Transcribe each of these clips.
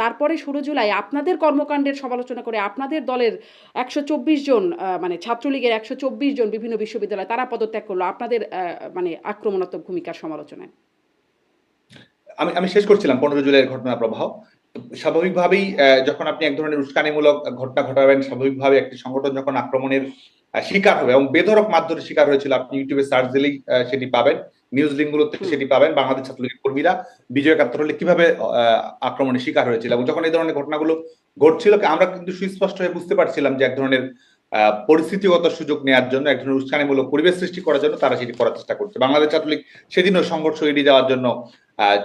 তারপরে ষোলো জুলাই আপনাদের কর্মকাণ্ডের সমালোচনা করে আপনাদের দলের একশো চব্বিশ জন মানে ছাত্রলীগের একশো চব্বিশ জন বিভিন্ন বিশ্ববিদ্যালয় তারা পদত্যাগ করল। আপনাদের মানে আক্রমণাত্মক ভূমিকার সমালোচনায়। আমি আমি শেষ করছিলাম পনেরো জুলাইয়ের ঘটনা প্রবাহ। স্বাভাবিকভাবেই যখন আপনি এক ধরনের উস্কানিমূলক ঘটনা ঘটাবেন, স্বাভাবিকভাবে একটি সংগঠন যখন আক্রমণের শিকার হবে এবং বেধরক মারধরের শিকার হয়েছিল, আপনি ইউটিউবে সার্চ দিলেই সেটি পাবেন। নিউজ লিঙ্কগুলোতে। সেটি পাবেন বাংলাদেশ ছাত্রলীগের কর্মীরা বিজয় একাত্তর হলে কীভাবে আহ, আক্রমণের শিকার হয়েছিল এবং যখন এই ধরনের ঘটনাগুলো ঘটছিল আমরা কিন্তু সুস্পষ্ট হয়ে বুঝতে পারছিলাম যে এক ধরনের আহ, পরিস্থিতিগত সুযোগ নেওয়ার জন্য এক ধরনের উস্কানিমূলক পরিবেশ সৃষ্টি করার জন্য তারা সেটি করার চেষ্টা করছে বাংলাদেশ ছাত্রলীগ সেদিনও সংঘর্ষ এড়িয়ে যাওয়ার জন্য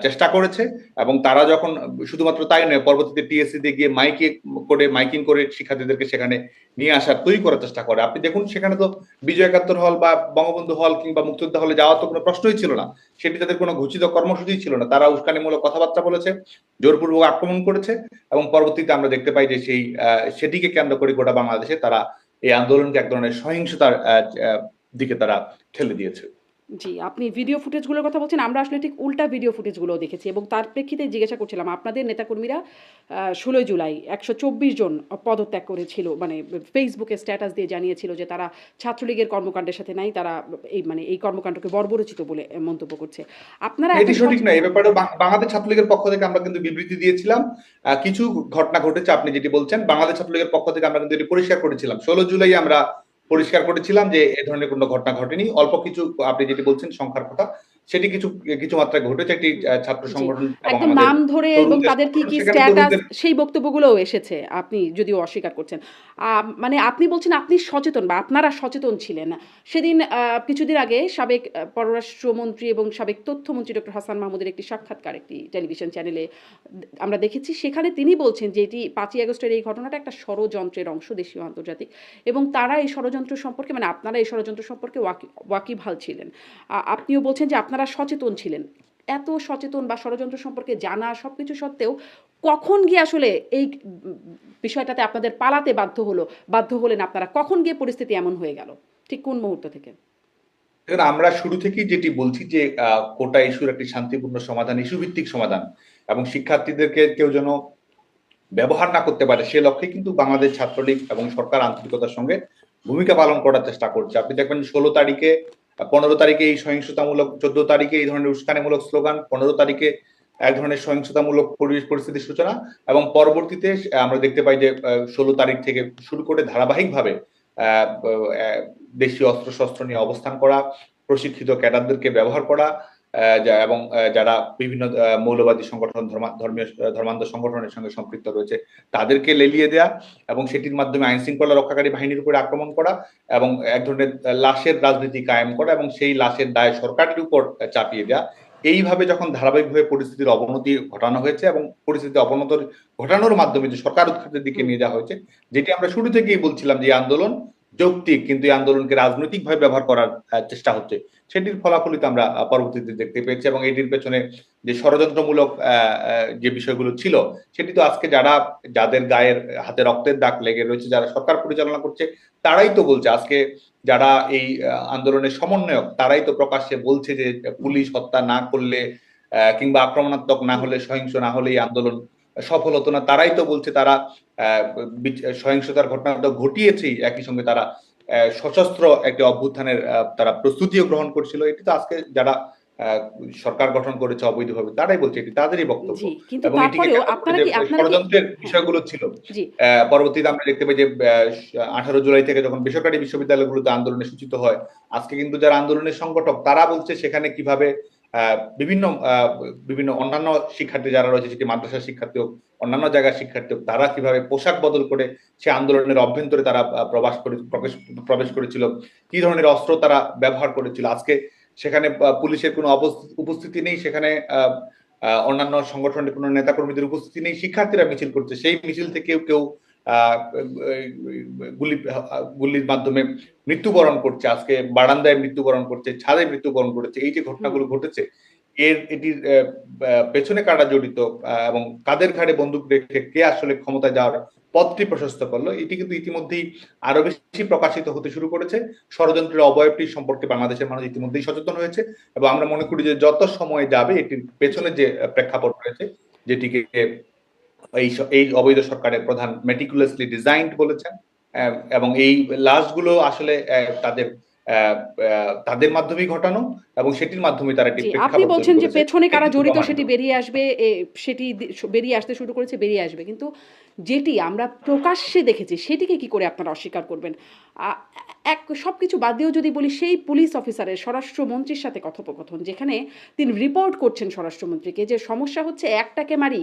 চেষ্টা করেছে এবং তারা যখন, শুধুমাত্র তাই নয়, পরবর্তীতে টিএসসি তে গিয়ে মাইকে করে, মাইকিং করে শিক্ষার্থীদেরকে সেখানে নিয়ে আসার, তৈরি করার চেষ্টা করে। আপনি দেখুন, সেখানে তো বিজয় একাত্তর হল বা বঙ্গবন্ধু হল কিংবা মুক্তিযোদ্ধা হলে যাওয়ার তো কোনো প্রশ্নই ছিল না। সেটি তাদের কোনো ঘোষিত কর্মসূচি ছিল না। তারা উস্কানিমূলক কথাবার্তা বলেছে, জোরপূর্বক আক্রমণ করেছে এবং পরবর্তীতে আমরা দেখতে পাই যে সেই সেটিকে কেন্দ্র করে গোটা বাংলাদেশে তারা এই আন্দোলনকে এক ধরনের সহিংসতার দিকে তারা ঠেলে দিয়েছে। জি আপনি ভিডিও ফুটেজগুলোর কথা বলছেন আমরা আসলে ঠিক উল্টা ভিডিও ফুটেজগুলো দেখেছি এবং তার প্রেক্ষিতে জিজ্ঞাসা করছিলাম আপনাদের নেতাকর্মীরা ষোলোই জুলাই একশো চব্বিশ জন পদত্যাগ করেছিল মানে ফেসবুকে স্ট্যাটাস দিয়ে জানিয়েছিল যে তারা ছাত্রলীগের কর্মকাণ্ডের সাথে নাই তারা এই মানে এই কর্মকাণ্ডকে বর্বরচিত বলে মন্তব্য করছে। আপনারা এটি সঠিক নয় এ ব্যাপারে বাংলাদেশ ছাত্রলীগের পক্ষ থেকে আমরা কিন্তু বিবৃতি দিয়েছিলাম। কিছু ঘটনা ঘটেছে আপনি যেটি বলছেন বাংলাদেশ ছাত্রলীগের পক্ষ থেকে আমরা কিন্তু এটি পরিষ্কার করেছিলাম। ষোলো জুলাই আমরা পরিষ্কার করেছিলাম যে এ ধরনের কোনো ঘটনা ঘটেনি। অল্প কিছু আপনি যেটি বলছেন সংখ্যার কথা সেটি কিছু কিছু মাত্রায় ঘটেছে একটি ছাত্র সংগঠন একদম নাম ধরে এবং তাদের কি কি স্ট্যাটাস সেই বক্তব্যগুলোও এসেছে আপনি যদিও অস্বীকার করছেন। মানে আপনি বলছেন আপনি সচেতন বা আপনারা সচেতন ছিলেন। সেদিন কিছুদিন আগে সাবেক পররাষ্ট্রমন্ত্রী এবং সাবেক তথ্যমন্ত্রী ডক্টর হাসান মাহমুদের একটি সাক্ষাৎকার একটি টেলিভিশন চ্যানেলে আমরা দেখেছি। সেখানে তিনি বলছেন যে এটি পাঁচই আগস্টের এই ঘটনাটা একটা ষড়যন্ত্রের অংশ দেশীয় আন্তর্জাতিক এবং তারা এই ষড়যন্ত্র সম্পর্কে মানে আপনারা এই ষড়যন্ত্র সম্পর্কে ওয়াকি ওয়াকিবহাল ছিলেন। আপনিও বলছেন যে আপনারা সচেতন ছিলেন। এত সচেতন বা ষড়যন্ত্র সম্পর্কে জানা সব কিছু সত্ত্বেও কখন গিয়ে আসলে এই বিষয়টাতে আপনাদের পালাতে বাধ্য হলো, বাধ্য হলেন আপনারা? কখন গিয়ে পরিস্থিতি এমন হয়ে গেল? ঠিক কোন মুহূর্ত থেকে? দেখুন, আমরা শুরু থেকেই যেটি বলছি যে কোটা ইস্যুর একটি শান্তিপূর্ণ সমাধান ইস্যু ভিত্তিক সমাধান এবং শিক্ষার্থীদেরকে কেউ যেন ব্যবহার না করতে পারে সে লক্ষ্যে কিন্তু বাংলাদেশ ছাত্রলীগ এবং সরকার আন্তরিকতার সঙ্গে ভূমিকা পালন করার চেষ্টা করছে। আপনি দেখবেন ষোলো তারিখে পনেরো তারিখে এই সহিংসতামূলক, চোদ্দ তারিখে এই ধরনের উস্কানিমূলক স্লোগান, পনেরো তারিখে এক ধরনের সহিংসতামূলক পরিবেশ পরিস্থিতির সূচনা এবং পরবর্তীতে আমরা দেখতে পাই যে ষোলো তারিখ থেকে শুরু করে ধারাবাহিকভাবে দেশীয় অস্ত্রশস্ত্র নিয়ে অবস্থান করা, প্রশিক্ষিত ক্যাডারদেরকে ব্যবহার করা এবং যারা বিভিন্ন মৌলবাদী সংগঠন ধর্মীয় ধর্মান্ধ সংগঠনের সঙ্গে সম্পৃক্ত রয়েছে তাদেরকে লেলিয়ে দেয়া এবং সেটির মাধ্যমে আইন শৃঙ্খলা রক্ষাকারী বাহিনীর উপরে আক্রমণ করা এবং এক ধরনের লাশের রাজনীতি কায়েম করা এবং সেই লাশের দায় সরকারের উপর চাপিয়ে দেয়া। এইভাবে যখন ধারাবাহিকভাবে পরিস্থিতির অবনতি ঘটানো হয়েছে এবং পরিস্থিতি অবনত ঘটানোর মাধ্যমে যে সরকার উৎখাতের দিকে নিয়ে যাওয়া হয়েছে যেটি আমরা শুরু থেকেই বলছিলাম যে আন্দোলন যৌক্তিক, কিন্তু এই আন্দোলনকে রাজনৈতিকভাবে ব্যবহার করার চেষ্টা হচ্ছে। সেটির ফলাফলিত আমরা পরবর্তীতে দেখতে পেয়েছি এবং এটির পেছনে যে ষড়যন্ত্রমূলক যে বিষয়গুলো ছিল, সেটি তো আজকে যারা, যাদের গায়ের হাতে রক্তের দাগ লেগে রয়েছে, যারা সরকার পরিচালনা করছে, তারাই তো বলছে। আজকে যারা এই আন্দোলনের সমন্বয়ক, তারাই তো প্রকাশ্যে বলছে যে পুলিশ হত্যা না করলে কিংবা আক্রমণাত্মক না হলে, সহিংস না হলে এই আন্দোলন সফল হতো না। তারাই তো বলছে তারা সহিংসতার ঘটনা তো ঘটিয়েছেই। একই সঙ্গে তারা সশস্ত্র একটি অভ্যুত্থানের তারা প্রস্তুতিও গ্রহণ করছিল। এটি তো আজকে যারা সরকার গঠন করেছে অবৈধভাবে তারাই বলছে এটি তাদেরই বক্তব্য। এবং এটিকে ষড়যন্ত্রের বিষয়গুলো ছিল। আহ, পরবর্তীতে আমরা দেখতে পাই যে আঠারো জুলাই থেকে যখন বেসরকারি বিশ্ববিদ্যালয়গুলোতে আন্দোলনে সূচিত হয় আজকে কিন্তু যারা আন্দোলনের সংগঠক তারা বলছে সেখানে কীভাবে বিভিন্ন বিভিন্ন অন্যান্য শিক্ষার্থী যারা রয়েছে, সেটি মাদ্রাসা শিক্ষার্থী হোক, অন্যান্য জায়গার শিক্ষার্থী হোক, তারা কীভাবে পোশাক বদল করে সে আন্দোলনের অভ্যন্তরে তারা প্রবাস করে, প্রবেশ প্রবেশ করেছিল, কি ধরনের অস্ত্র তারা ব্যবহার করেছিল। আজকে সেখানে পুলিশের কোনো উপস্থিতি নেই, সেখানে অন্যান্য সংগঠনের কোনো নেতাকর্মীদের উপস্থিতি নেই, শিক্ষার্থীরা মিছিল করছে, সেই মিছিল থেকে কেউ গুলি গুলির মাধ্যমে মৃত্যুবরণ করছে আজকে বারান্দায় মৃত্যুবরণ করছে ছাদে মৃত্যুবরণ করেছে এই যে ঘটনাগুলো ঘটেছে এর এটির পেছনে কারা জড়িত এবং কাদের ঘাড়ে বন্দুক রেখে কে আসলে ক্ষমতায় যাওয়ার পথটি প্রশস্ত করল এটি কিন্তু ইতিমধ্যেই আরও বেশি প্রকাশিত হতে শুরু করেছে। ষড়যন্ত্রের অবয়বটি সম্পর্কে বাংলাদেশের মানুষ ইতিমধ্যেই সচেতন হয়েছে এবং আমরা মনে করি যে যত সময় যাবে এটির পেছনে যে প্রেক্ষাপট রয়েছে যেটিকে এই এই অবৈধ সরকারের প্রধান মেটিকুলাসলি ডিজাইন্ড বলেছেন এবং এই লাশগুলো আসলে তাদের তাদের মাধ্যমেই ঘটানো এবং সেটির মাধ্যমে তারা একটি আপনি বলছেন যে পেছনে কারা জড়িত সেটি বেরিয়ে আসবে সেটি বেরিয়ে আসতে শুরু করেছে বেরিয়ে আসবে। কিন্তু যেটি আমরা প্রকাশ্যে দেখেছি সেটিকে কি করে আপনারা অস্বীকার করবেন? এক সব কিছু বাদ দিয়েও যদি বলি সেই পুলিশ অফিসারের স্বরাষ্ট্রমন্ত্রীর সাথে কথোপকথন যেখানে তিনি রিপোর্ট করছেন স্বরাষ্ট্রমন্ত্রীকে যে সমস্যা হচ্ছে একটাকে মারি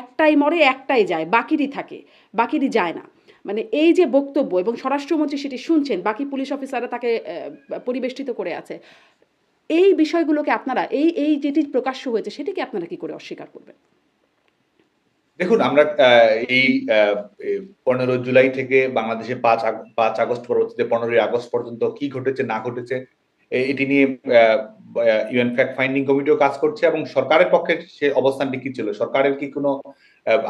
একটাই মরে একটাই যায় বাকিরই থাকে বাকিরই যায় না। মানে এই যে বক্তব্য এবং স্বরাষ্ট্রমন্ত্রী সেটি শুনছেন বাকি পুলিশ অফিসাররা তাকে পরিবেষ্টিত করে আছে। এই বিষয়গুলোকে আপনারা, এই এই যেটি প্রকাশ্য হয়েছে, সেটিকে আপনারা কি করে অস্বীকার করবেন? দেখুন, আমরা এই পনেরো জুলাই থেকে বাংলাদেশে পাঁচ পাঁচ আগস্ট পরবর্তীতে পনেরোই আগস্ট পর্যন্ত কি ঘটেছে, না ঘটেছে এটি নিয়ে ইউএন ফ্যাক্ট ফাইন্ডিং কমিটিও কাজ করছে এবং সরকারের পক্ষে সে অবস্থানটি কি ছিল? সরকারের কি কোনো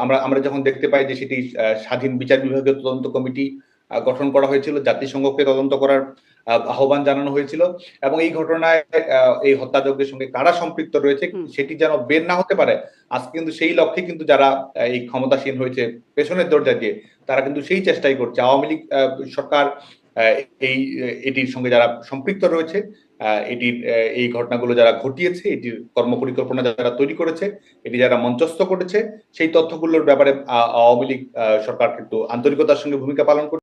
আমরা আমরা যখন দেখতে পাই যে সেটি স্বাধীন বিচার বিভাগীয় তদন্ত কমিটি গঠন করা হয়েছিল, জাতিসংঘকে তদন্ত করার আহ্বান জানানো হয়েছিল এবং এই ঘটনায় এই হত্যাযজ্ঞের সঙ্গে কারা সম্পৃক্ত রয়েছে সেটি যেন বের না হতে পারে আজকে কিন্তু সেই লক্ষ্যে কিন্তু যারা এই ক্ষমতাসীন হয়েছে পেছনের দরজা দিয়ে তারা কিন্তু সেই চেষ্টাই করছে। আওয়ামী লীগ সরকার এই এটির সঙ্গে যারা সম্পৃক্ত রয়েছে আহ, এটির এই ঘটনাগুলো যারা ঘটিয়েছে এটির কর্মপরিকল্পনা যারা তৈরি করেছে এটি যারা মঞ্চস্থ করেছে সেই তথ্যগুলোর ব্যাপারে আহ, আওয়ামী লীগ আহ, সরকার কিন্তু আন্তরিকতার সঙ্গে ভূমিকা পালন করছে।